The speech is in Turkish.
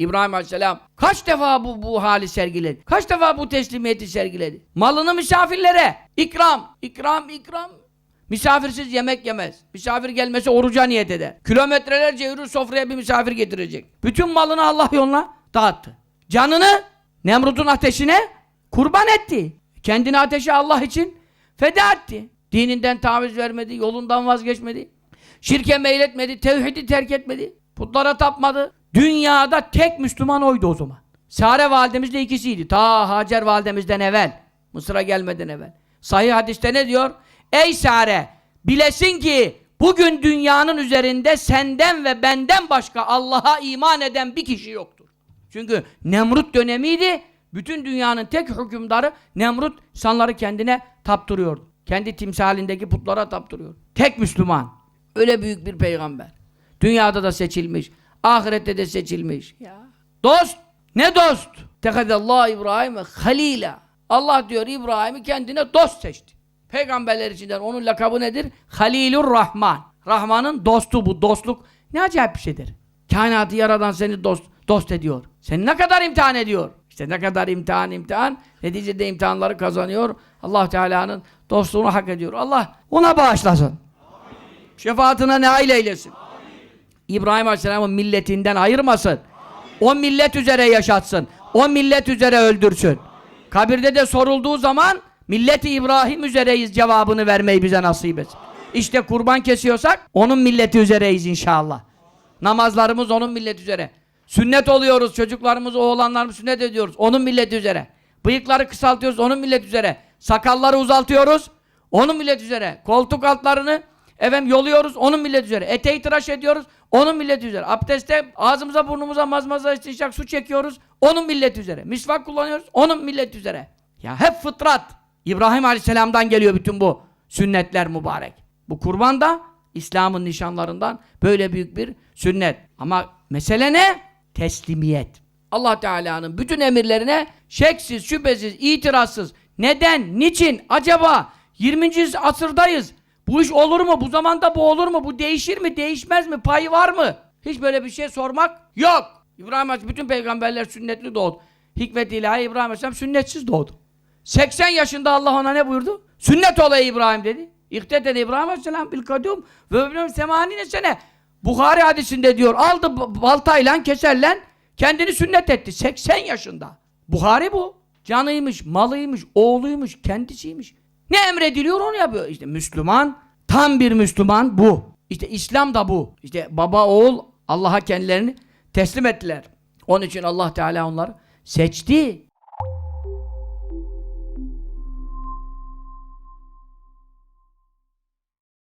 İbrahim Aleyhisselam kaç defa bu, bu hali sergiledi? Kaç defa bu teslimiyeti sergiledi? Malını misafirlere ikram, ikram, ikram. Misafirsiz yemek yemez. Misafir gelmese oruca niyet eder. Kilometrelerce yürür sofraya bir misafir getirecek. Bütün malını Allah yoluna dağıttı. Canını Nemrut'un ateşine kurban etti. Kendini ateşe Allah için feda etti. Dininden taviz vermedi, yolundan vazgeçmedi. Şirke meyletmedi, tevhidi terk etmedi. Putlara tapmadı. Dünyada tek Müslüman oydu o zaman. Sare validemiz de ikisiydi. Ta Hacer validemizden evvel. Mısır'a gelmeden evvel. Sahih hadiste ne diyor? Ey Sare! Bilesin ki bugün dünyanın üzerinde senden ve benden başka Allah'a iman eden bir kişi yoktur. Çünkü Nemrut dönemiydi. Bütün dünyanın tek hükümdarı Nemrut insanları kendine taptırıyordu. Kendi timsalindeki putlara taptırıyor. Tek Müslüman. Öyle büyük bir peygamber. Dünyada da seçilmiş. Ahirette de seçilmiş. Ya. Dost. Ne dost? Tekadallah İbrahim'e halila. Allah diyor İbrahim'i kendine dost seçti. Peygamberler içinden onun lakabı nedir? Halilur Rahman. Rahman'ın dostu bu. Dostluk ne acayip bir şeydir. Kainatı yaradan seni dost, dost ediyor. Seni ne kadar imtihan ediyor. İşte ne kadar imtihan imtihan. Neticede imtihanları kazanıyor. Allah Teala'nın dostluğunu hak ediyor. Allah ona bağışlasın. Şefaatine nail eylesin. İbrahim Aleyhisselam'ın milletinden ayırmasın. O millet üzere yaşatsın. O millet üzere öldürsün. Kabirde de sorulduğu zaman milleti İbrahim üzereyiz cevabını vermeyi bize nasip etsin. İşte kurban kesiyorsak onun milleti üzereyiz inşallah. Namazlarımız onun milleti üzere. Sünnet oluyoruz çocuklarımız, oğlanlarımız sünnet ediyoruz. Onun milleti üzere. Bıyıkları kısaltıyoruz onun milleti üzere. Sakalları uzaltıyoruz. Onun milleti üzere. Koltuk altlarını efendim yoluyoruz onun milleti üzere. Eteği tıraş ediyoruz onun milleti üzere. Abdestte ağzımıza burnumuza mazmaza istinşak su çekiyoruz onun milleti üzere. Misvak kullanıyoruz onun milleti üzere. Ya hep fıtrat. İbrahim Aleyhisselam'dan geliyor bütün bu sünnetler mübarek. Bu kurban da İslam'ın nişanlarından böyle büyük bir sünnet. Ama mesele ne? Teslimiyet. Allah Teala'nın bütün emirlerine şeksiz, şüphesiz, itirazsız. Neden? Niçin? Acaba 20. asırdayız. Bu iş olur mu? Bu zamanda bu olur mu? Bu değişir mi? Değişmez mi? Payı var mı? Hiç böyle bir şey sormak yok. İbrahim Aleyhisselam bütün peygamberler sünnetli doğdu. Hikmet ilahi İbrahim Aleyhisselam sünnetsiz doğdu. 80 yaşında Allah ona ne buyurdu? Sünnet olayı İbrahim dedi. İhteten İbrahim Aleyhisselam bil kadum ve öbürüm semanine sene. Bukhari hadisinde diyor aldı baltayla keserle kendini sünnet etti. 80 yaşında. Bukhari bu. Canıymış, malıymış, oğluymuş, kendisiymiş. Ne emrediliyor onu yapıyor. İşte Müslüman, tam bir Müslüman bu. İşte İslam da bu. İşte baba oğul Allah'a kendilerini teslim ettiler. Onun için Allah Teala onları seçti.